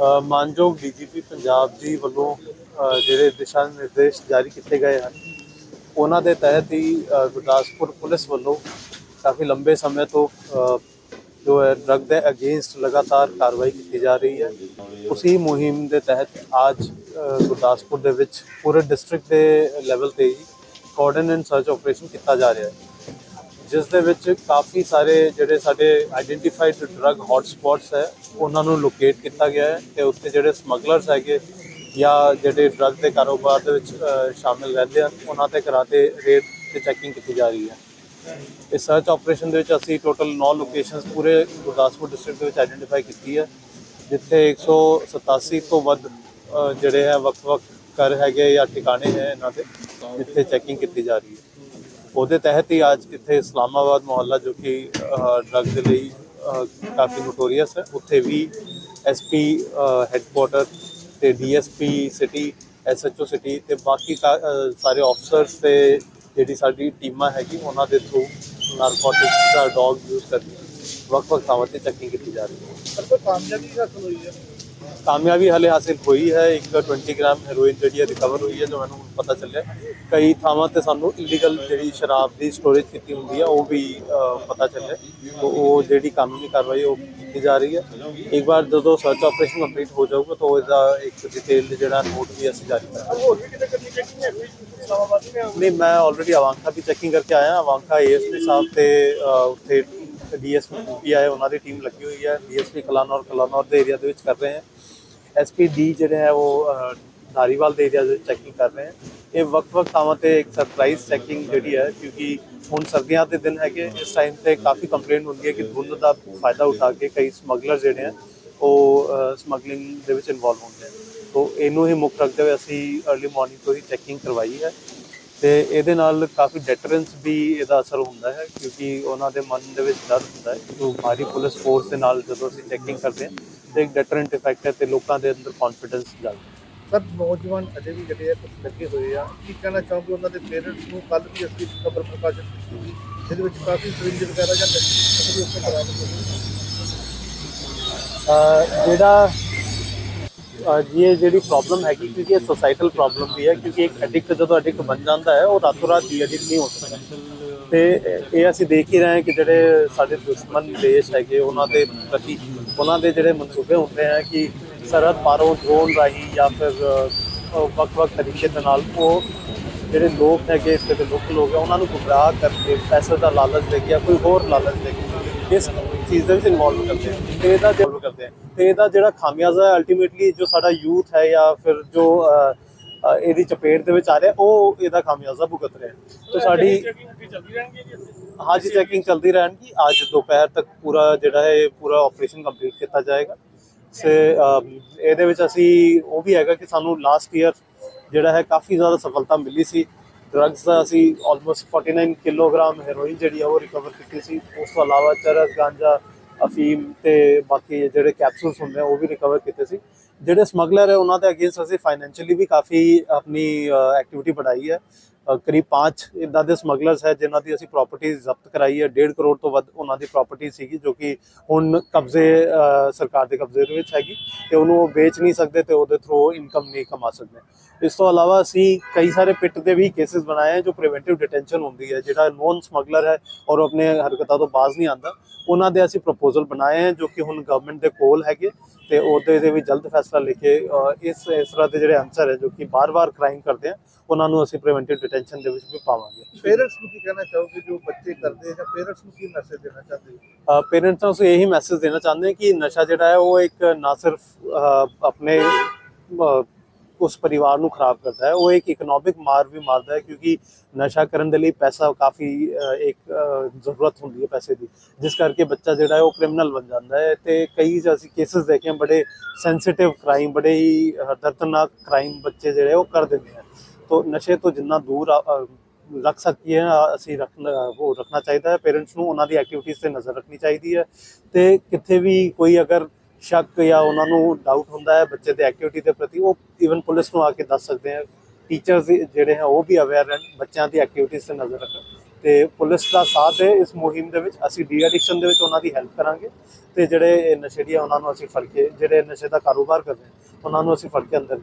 ਅ, ਮਾਨਯੋਗ ਡੀਜੀਪੀ ਪੰਜਾਬ ਜੀ ਵੱਲੋਂ ਜਿਹੜੇ ਦਿਸ਼ਾ ਨਿਰਦੇਸ਼ ਜਾਰੀ ਕੀਤੇ ਗਏ ਹਨ ਉਹਨਾਂ ਦੇ ਤਹਿਤ ਹੀ ਗੁਰਦਾਸਪੁਰ ਪੁਲਿਸ ਵੱਲੋਂ ਕਾਫੀ ਲੰਬੇ ਸਮੇਂ ਤੋਂ ਜੋ ਹੈ ਡਰਗ ਦੇ ਅਗੇਂਸਟ ਲਗਾਤਾਰ ਕਾਰਵਾਈ ਕੀਤੀ ਜਾ ਰਹੀ ਹੈ। ਉਸੇ ਮੁਹਿੰਮ ਦੇ ਤਹਿਤ ਅੱਜ ਗੁਰਦਾਸਪੁਰ ਦੇ ਵਿੱਚ ਪੂਰੇ ਡਿਸਟ੍ਰਿਕਟ ਦੇ ਲੈਵਲ ਤੇ ਹੀ ਕੋਆਰਡੀਨੇਟ ਸਰਚ ਆਪਰੇਸ਼ਨ ਕੀਤਾ ਜਾ ਰਿਹਾ ਹੈ। ਜਿਸ ਦੇ ਵਿੱਚ ਕਾਫੀ ਸਾਰੇ ਜਿਹੜੇ ਸਾਡੇ ਆਈਡੈਂਟੀਫਾਈਡ ਡਰੱਗ ਹੌਟ ਹੈ, ਉਹਨਾਂ ਨੂੰ ਲੋਕੇਟ ਕੀਤਾ ਗਿਆ ਹੈ ਤੇ ਉੱਥੇ ਜਿਹੜੇ ਸਮਗਲਰਸ ਹੈਗੇ ਜਾਂ ਜਿਹੜੇ ਡਰੱਗ ਦੇ ਕਾਰੋਬਾਰ ਦੇ ਵਿੱਚ ਸ਼ਾਮਿਲ ਰਹਿੰਦੇ ਹਨ, ਉਹਨਾਂ ਤੇ ਕਰਾਤੇ ਰੇਡ ਤੇ ਚੈਕਿੰਗ ਕੀਤੀ ਜਾ ਰਹੀ ਹੈ। ਇਸ ਸਰਚ ਆਪਰੇਸ਼ਨ ਦੇ ਵਿੱਚ ਅਸੀਂ ਟੋਟਲ 9 ਲੋਕੇਸ਼ਨਸ ਪੂਰੇ ਗੁਰਦਾਸਪੁਰ ਡਿਸਟ੍ਰਿਕਟ ਦੇ ਵਿੱਚ ਆਈਡੈਂਟੀਫਾਈ ਕੀਤੀ ਹੈ, ਜਿੱਥੇ 187 ਤੋਂ ਵੱਧ ਜਿਹੜੇ ਹੈ, ਵੱਖ-ਵੱਖ ਘਰ ਹੈਗੇ ਜਾਂ ਟਿਕਾਣੇ ਹੈ ਇਹਨਾਂ ਦੇ, ਜਿੱਥੇ ਚੈਕਿੰਗ ਕੀਤੀ ਜਾ ਰਹੀ ਹੈ। ਉਹਦੇ ਤਹਿਤ ਹੀ ਅੱਜ ਇੱਥੇ ਇਸਲਾਮਾਬਾਦ ਮੁਹੱਲਾ ਜੋ ਕਿ ਡਰੱਗ ਦੇ ਲਈ ਕਾਫੀ ਨੋਟੋਰੀਅਸ ਹੈ। ਉੱਥੇ ਵੀ ਐਸਪੀ ਹੈੱਡਕੁਆਟਰ ਤੇ ਡੀਐਸਪੀ ਸਿਟੀ ਐਸਐਚਓ ਸਿਟੀ ਤੇ ਬਾਕੀ ਕਾ- ਸਾਰੇ ਆਫਸਰਸ ਤੇ ਜਿਹੜੀ ਸਾਡੀ ਟੀਮਾਂ ਹੈਗੀ, ਉਹਨਾਂ ਦੇ ਥਰੂ ਨਾਰਕੋਟਿਕਸ ਦਾ ਡੌਗ ਯੂਜ਼ ਕਰਕੇ ਵੱਖ-ਵੱਖ ਥਾਵਾਂ ਤੇ ਚੈਕਿੰਗ ਕੀਤੀ ਜਾ ਰਹੀ ਹੈ। ਸਰ ਕੋਈ ਕਾਮਯਾਬੀ ਹਾਸਲ ਹੋਈ ਹੈ? ਕਾਮਯਾਬੀ ਹਲੇ ਹਾਸਿਲ ਹੋਈ ਹੈ। ਇੱਕ 20 ਗ੍ਰਾਮ ਹੈਰੋਇਨ ਜਿਹੜੀ ਹੈ ਰਿਕਵਰ ਹੋਈ ਹੈ ਜੋ ਮੈਨੂੰ ਪਤਾ ਚੱਲਿਆ ਕਈ ਥਾਵਾਂ ਤੇ ਸਾਨੂੰ ਇਲੀਗਲ ਜਿਹੜੀ ਸ਼ਰਾਬ ਦੀ ਸਟੋਰੇਜ ਕੀਤੀ ਹੁੰਦੀ ਹੈ ਉਹ ਵੀ ਪਤਾ ਚੱਲਿਆ ਉਹ ਜਿਹੜੀ ਕਾਨੂੰਨੀ ਕਾਰਵਾਈ ਉਹ ਕੀਤੀ ਜਾ ਰਹੀ ਹੈ। ਇੱਕ ਵਾਰ ਜਦੋਂ ਸਰਚ ਆਪਰੇਸ਼ਨ ਕੰਪਲੀਟ ਹੋ ਜਾਊਗਾ ਤਾਂ ਉਹਦਾ ਇੱਕ ਡਿਟੇਲ ਜਿਹੜਾ ਨੋਟ ਵੀ ਅਸੀਂ ਜਾਰੀ ਕਰਾਂਗੇ। ਹੋਰ ਵੀ ਕਿਤੇ ਕਿਤੇ ਚੈਕਿੰਗ ਹੈ? ਕੋਈ ਇਸਲਾਮਾਬਾਦ में ਨਹੀਂ ਮੈਂ ਆਲਰੇਡੀ ਅਵਾਂਕਾ ਵੀ ਚੈਕਿੰਗ ਕਰਕੇ ਆਇਆ। ਅਵਾਂਕਾ ਏਐਸਪੀ ਸਾਹਿਬ ਤੇ ਉੱਥੇ ਡੀਐਸਪੀ ਵੀ ਆਏ ਉਹਨਾਂ ਦੀ ਟੀਮ ਲੱਗੀ ਹੋਈ ਹੈ। ਡੀਐਸਪੀ ਕਲਾਨੌਰ ਕਲਾਨੌਰ ਦੇ ਏਰੀਆ ਦੇ ਵਿੱਚ ਕਰ ਰਹੇ ਹੈ। ਐਸਪੀ ਡੀ ਜਿਹੜੇ ਹੈ ਉਹ ਅਹ, ਧਾਰੀਵਾਲ ਦੇ ਏਰੀਆ ਦੇ ਚੈਕਿੰਗ ਕਰ ਰਹੇ ਹੈ। ਇਹ ਵੱਖ-ਵੱਖ ਥਾਵਾਂ ਤੇ ਇੱਕ ਸਰਪ੍ਰਾਈਜ਼ ਚੈਕਿੰਗ ਜਿਹੜੀ ਹੈ ਕਿਉਂਕਿ ਹੁਣ ਸਰਦੀਆਂ ਦੇ ਦਿਨ ਹੈਗੇ ਇਸ ਟਾਈਮ ਤੇ ਕਾਫੀ ਕੰਪਲੇਂਟ ਹੁੰਦੀ ਹੈ ਕਿ ਧੁੰਦ ਦਾ ਫਾਇਦਾ ਉਠਾ ਕੇ ਕਈ ਸਮਗਲਰ ਜਿਹੜੇ ਹੈ ਉਹ ਸਮਗਲਿੰਗ ਦੇ ਵਿੱਚ ਇਨਵੋਲਵ ਹੁੰਦੇ ਹਨ ਤੋ ਇਹਨੂੰ ਹੀ ਮੁੱਖ ਰੱਖਦੇ ਹੋਏ ਅਸੀਂ अर्ਲੀ ਮਾਰਨਿੰਗ ਤੋਂ ਹੀ ਚੈਕਿੰਗ ਕਰਵਾਈ ਹੈ। ਤੇ ਇਹਦੇ ਨਾਲ ਕਾਫੀ ਡੈਟਰੈਂਸ ਵੀ ਇਹਦਾ ਅਸਰ ਹੁੰਦਾ ਹੈ ਕਿਉਂਕਿ ਉਹਨਾਂ ਦੇ ਮਨ ਦੇ ਵਿੱਚ ਡਰ ਹੁੰਦਾ ਹੈ। ਕਿ ਭਾਰੀ ਪੁਲਿਸ ਫੋਰਸ ਦੇ ਨਾਲ ਜਦੋਂ ਅਸੀਂ ਚੈਕਿੰਗ ਕਰਦੇ ਹਾਂ ਤੇ ਇੱਕ ਡੈਟਰੈਂਟ ਇਫੈਕਟ ਹੈ ਤੇ ਲੋਕਾਂ ਦੇ ਅੰਦਰ ਕੌਨਫੀਡੈਂਸ ਜਾਂਦਾ ਹੈ। ਸਰ ਨੌਜਵਾਨ ਅਜੇ ਵੀ ਜਿਹੜੇ ਆ ਕੁਝ ਲੱਗੇ ਹੋਏ ਆ। ਕੀ ਕਹਿਣਾ ਚਾਹੋਗੇ ਉਹਨਾਂ ਦੇ ਪੇਰੈਂਟਸ ਨੂੰ? ਕੱਲ ਵੀ ਅਸੀਂ ਖਬਰ ਪ੍ਰਕਾਸ਼ਿਤ ਕੀਤੀ ਜਿਹਦੇ ਵਿੱਚ ਕਾਫੀ ਸਰਿੰਜ ਵਗੈਰਾ ਜਾਂ ਨਸ਼ੇ ਵੀ ਉੱਥੇ ਕਰਾ ਦਿੱਤੇ ਜਿਹੜਾ ਇਹ ਜਿਹੜੀ ਪ੍ਰੋਬਲਮ ਹੈਗੀ ਕਿਉਂਕਿ ਇਹ ਸੋਸਾਈਟਲ ਪ੍ਰੋਬਲਮ ਵੀ ਹੈ ਕਿਉਂਕਿ ਇੱਕ ਐਡਿਕਟ ਜਦੋਂ ਐਡਿਕਟ ਬਣ ਜਾਂਦਾ ਹੈ ਉਹ ਰਾਤੋਂ ਰਾਤ ਹੀ ਐਡਿਕਟ ਨਹੀਂ ਹੋ ਸਕਦਾ। ਤੇ ਇਹ ਅਸੀਂ ਦੇਖ ਹੀ ਰਹੇ ਹਾਂ ਕਿ ਜਿਹੜੇ ਸਾਡੇ ਦੁਸ਼ਮਣ ਦੇਸ਼ ਹੈਗੇ ਉਹਨਾਂ ਦੇ ਪ੍ਰਤੀ ਉਹਨਾਂ ਦੇ ਜਿਹੜੇ ਮਨਸੂਬੇ ਹੁੰਦੇ ਆ ਕਿ ਸਰਹੱਦ ਪਾਰੋਂ ਡਰੋਨ ਰਾਹੀਂ ਜਾਂ ਫਿਰ ਅਹ, ਵੱਖ-ਵੱਖ ਤਰੀਕੇ ਦੇ ਨਾਲ ਉਹ ਜਿਹੜੇ ਲੋਕ ਹੈਗੇ ਇੱਥੇ ਦੇ ਲੋਕਲ ਲੋਕ ਆ ਉਹਨਾਂ ਨੂੰ ਗੁੰਮਰਾਹ ਕਰਕੇ ਪੈਸੇ ਦਾ ਲਾਲਚ ਦੇ ਕੇ ਕੋਈ ਹੋਰ ਲਾਲਚ ਦੇ ਕੇ ਇਸ ਚੀਜ਼ ਦੇ ਵਿੱਚ ਇਨਵੋਲਵ ਕਰਦੇ ਆ। ਤੇ ਇਹਦਾ ਇਨਵੋਲਵ ਕਰਦੇ ਆ। ਤੇ ਇਹਦਾ ਜਿਹੜਾ ਖਾਮਿਆਜ਼ਾ ਹੈ ਅਲਟੀਮੇਟਲੀ ਜੋ ਸਾਡਾ ਯੂਥ ਹੈ ਜਾਂ ਫਿਰ ਜੋ ਇਹਦੀ ਚਪੇਟ ਦੇ ਵਿੱਚ ਆ ਰਿਹਾ ਉਹ ਇਹਦਾ ਖਾਮਿਆਜ਼ਾ ਭੁਗਤ ਰਿਹਾ। ਤੇ ਸਾਡੀ ਰਹਿਣਗੇ ਜੀ ਹਾਂਜੀ ਚੈਕਿੰਗ ਚੱਲਦੀ ਰਹਿਣਗੀ। ਅੱਜ ਦੁਪਹਿਰ ਤੱਕ ਪੂਰਾ ਜਿਹੜਾ ਹੈ ਪੂਰਾ ਆਪਰੇਸ਼ਨ ਕੰਪਲੀਟ ਕੀਤਾ ਜਾਏਗਾ। ਸੇ ਇਹਦੇ ਵਿੱਚ ਅਸੀਂ ਉਹ ਵੀ ਹੈਗਾ ਕਿ ਸਾਨੂੰ ਲਾਸਟ ਈਅਰ ਜਿਹੜਾ ਹੈ ਕਾਫੀ ਜ਼ਿਆਦਾ ਸਫਲਤਾ ਮਿਲੀ ਸੀ। ਡਰੱਗਸ ਦਾ ਅਸੀਂ ਆਲਮੋਸਟ 49 ਕਿਲੋਗ੍ਰਾਮ ਹੈਰੋਇਨ ਜਿਹੜੀ ਆ ਉਹ ਰਿਕਵਰ ਕੀਤੀ ਸੀ। ਉਸ ਤੋਂ ਇਲਾਵਾ ਚਰਸ, ਗਾਂਜਾ, ਅਫੀਮ ਤੇ ਬਾਕੀ ਜਿਹੜੇ ਕੈਪਸੂਲਸ ਹੁੰਦੇ ਆ, ਉਹ ਵੀ ਰਿਕਵਰ ਕੀਤੇ ਸੀ। ਜਿਹੜੇ ਸਮਗਲਰ ਹੈ ਉਹਨਾਂ ਦੇ ਅਗੇਂਸਟ ਅਸੀਂ ਫਾਈਨੈਂਸ਼ੀਅਲੀ ਵੀ ਕਾਫੀ ਆਪਣੀ ਐਕਟੀਵਿਟੀ ਵਧਾਈ ਹੈ ਕਰੀਬ 5 ਇਦਾਂ ਦੇ ਸਮਗਲਰਸ ਹੈ ਜਿਨ੍ਹਾਂ ਦੀ ਅਸੀਂ ਪ੍ਰਾਪਰਟੀ ਜ਼ਬਤ ਕਰਾਈ ਹੈ। 1.5 ਕਰੋੜ ਤੋਂ ਵੱਧ ਉਹਨਾਂ ਦੀ ਪ੍ਰਾਪਰਟੀ ਸੀਗੀ ਜੋ ਕਿ ਹੁਣ ਕਬਜ਼ੇ ਸਰਕਾਰ ਦੇ ਕਬਜ਼ੇ ਦੇ ਵਿੱਚ ਹੈਗੀ ਤੇ ਉਹਨੂੰ ਉਹ ਵੇਚ ਨਹੀਂ ਸਕਦੇ ਤੇ ਉਹਦੇ ਥਰੂ ਇਨਕਮ ਨਹੀਂ ਕਮਾ ਸਕਦੇ। ਇਸ ਤੋਂ ਇਲਾਵਾ ਅਸੀਂ ਕਈ ਸਾਰੇ ਪਿੱਟ ਦੇ ਵੀ ਕੇਸਿਸ ਬਣਾਏ ਹੈ ਜੋ ਪ੍ਰੀਵੈਂਟਿਵ ਡਿਟੈਂਸ਼ਨ ਹੁੰਦੀ ਹੈ, ਜਿਹੜਾ ਨੋਨ ਸਮਗਲਰ ਹੈ ਔਰ ਉਹ ਆਪਣੇ ਹਰਕਤਾਂ ਤੋਂ ਬਾਜ਼ ਨਹੀਂ ਆਂਦਾ ਉਹਨਾਂ ਦੇ ਅਸੀਂ ਪ੍ਰਪੋਜ਼ਲ ਬਣਾਏ ਹੈ ਜੋ ਕਿ ਹੁਣ ਗਵਰਨਮੈਂਟ ਦੇ ਕੋਲ ਹੈਗੇ ਤੇ ਉਹਦੇ ਦੇ ਵੀ ਜਲਦ ਫੈਸਲਾ ਲੈ ਕੇ ਇਸ ਇਸ ਤਰ੍ਹਾਂ ਦੇ ਜਿਹੜੇ ਅਨਸਰ ਹੈ ਜੋ ਕਿ ਬਾਰ-ਬਾਰ ਕ੍ਰਾਈਮ ਕਰਦੇ ਆ ਉਹਨਾਂ ਨੂੰ ਅਸੀਂ ਪ੍ਰੀਵੈਂਟਿਵ ਡਿਟੈਂਸ਼ਨ ਦੇ ਵਿੱਚ ਵੀ ਪਾਵਾਂਗੇ। ਪੇਰੈਂਟਸ ਨੂੰ ਕੀ ਕਹਿਣਾ ਚਾਹੋਗੇ ਜੋ ਬੱਚੇ ਕਰਦੇ ਆ ਜਾਂ ਪੇਰੈਂਟਸ ਨੂੰ ਕੀ ਮੈਸੇਜ ਦੇਣਾ ਚਾਹੁੰਦੇ ਹੋ ਪੇਰੈਂਟਸ ਨੂੰ ਅਸੀਂ ਇਹੀ ਮੈਸੇਜ ਦੇਣਾ ਚਾਹੁੰਦੇ ਹਾਂ ਕਿ ਨਸ਼ਾ ਜਿਹੜਾ ਹੈ ਉਹ ਇੱਕ ਨਾ ਸਿਰਫ ਆਪਣੇ ਉਸ ਪਰਿਵਾਰ ਨੂੰ ਖਰਾਬ ਕਰਦਾ ਹੈ ਉਹ ਇੱਕ ਇਕਨੋਮਿਕ ਮਾਰ ਵੀ ਮਾਰਦਾ ਹੈ ਕਿਉਂਕਿ ਨਸ਼ਾ ਕਰਨ ਦੇ ਲਈ ਪੈਸਾ ਕਾਫੀ ਇੱਕ ਜ਼ਰੂਰਤ ਹੁੰਦੀ ਹੈ ਪੈਸੇ ਦੀ। ਜਿਸ ਕਰਕੇ ਬੱਚਾ ਜਿਹੜਾ ਹੈ ਉਹ ਕ੍ਰਿਮੀਨਲ ਬਣ ਜਾਂਦਾ ਹੈ ਤੇ ਕਈ ਅਸੀਂ ਕੇਸਸ ਦੇਖੇ ਬੜੇ ਸੈਂਸਿਟਿਵ ਕ੍ਰਾਈਮ ਬੜੇ ਹੀ ਦਰਦਨਾਕ ਕ੍ਰਾਈਮ ਬੱਚੇ ਜਿਹੜੇ ਉਹ ਕਰ ਦਿੰਦੇ ਹਨ ਤੋ ਨਸ਼ੇ ਤੋਂ ਜਿੰਨਾ ਦੂਰ ਰੱਖ ਸਕੀਏ ਅਸੀਂ ਰੱਖਣਾ, ਉਹ ਰੱਖਣਾ ਚਾਹੀਦਾ ਹੈ। ਪੇਰੈਂਟਸ ਨੂੰ ਉਹਨਾਂ ਦੀ ਐਕਟੀਵਿਟੀਜ਼ ਤੇ ਨਜ਼ਰ ਰੱਖਣੀ ਚਾਹੀਦੀ ਹੈ। ਤੇ ਕਿੱਥੇ ਵੀ ਕੋਈ ਅਗਰ ਸ਼ੱਕ ਜਾਂ ਉਹਨਾਂ ਨੂੰ ਡਾਊਟ ਹੁੰਦਾ ਹੈ ਬੱਚੇ ਦੇ ਐਕਟੀਵਿਟੀ ਦੇ ਪ੍ਰਤੀ, ਉਹ ਈਵਨ ਪੁਲਿਸ ਨੂੰ ਆ ਕੇ ਦੱਸ ਸਕਦੇ ਆ ਟੀਚਰਸ ਜਿਹੜੇ ਹੈ, ਉਹ ਵੀ ਅਵੇਅਰ ਰਹਿਣ, ਬੱਚਿਆਂ ਦੀ ਐਕਟੀਵਿਟੀਜ਼ ਤੇ ਨਜ਼ਰ ਰੱਖਣ। ਤੇ ਪੁਲਿਸ ਦਾ ਸਾਥ ਹੈ, ਇਸ ਮੁਹਿੰਮ ਦੇ ਵਿੱਚ ਅਸੀਂ ਡੀ ਐਡਿਕਸ਼ਨ ਦੇ ਵਿੱਚ ਉਹਨਾਂ ਦੀ ਹੈਲਪ ਕਰਾਂਗੇ। ਤੇ ਜਿਹੜੇ ਇਹ ਨਸ਼ੇੜੀ ਆ, ਉਹਨਾਂ ਨੂੰ ਅਸੀਂ ਫੜ ਕੇ, ਜਿਹੜੇ ਨਸ਼ੇ ਦਾ ਕਾਰੋਬਾਰ ਕਰਦੇ ਆ, ਉਹਨਾਂ ਨੂੰ ਅਸੀਂ ਫੜ ਕੇ ਅੰਦਰ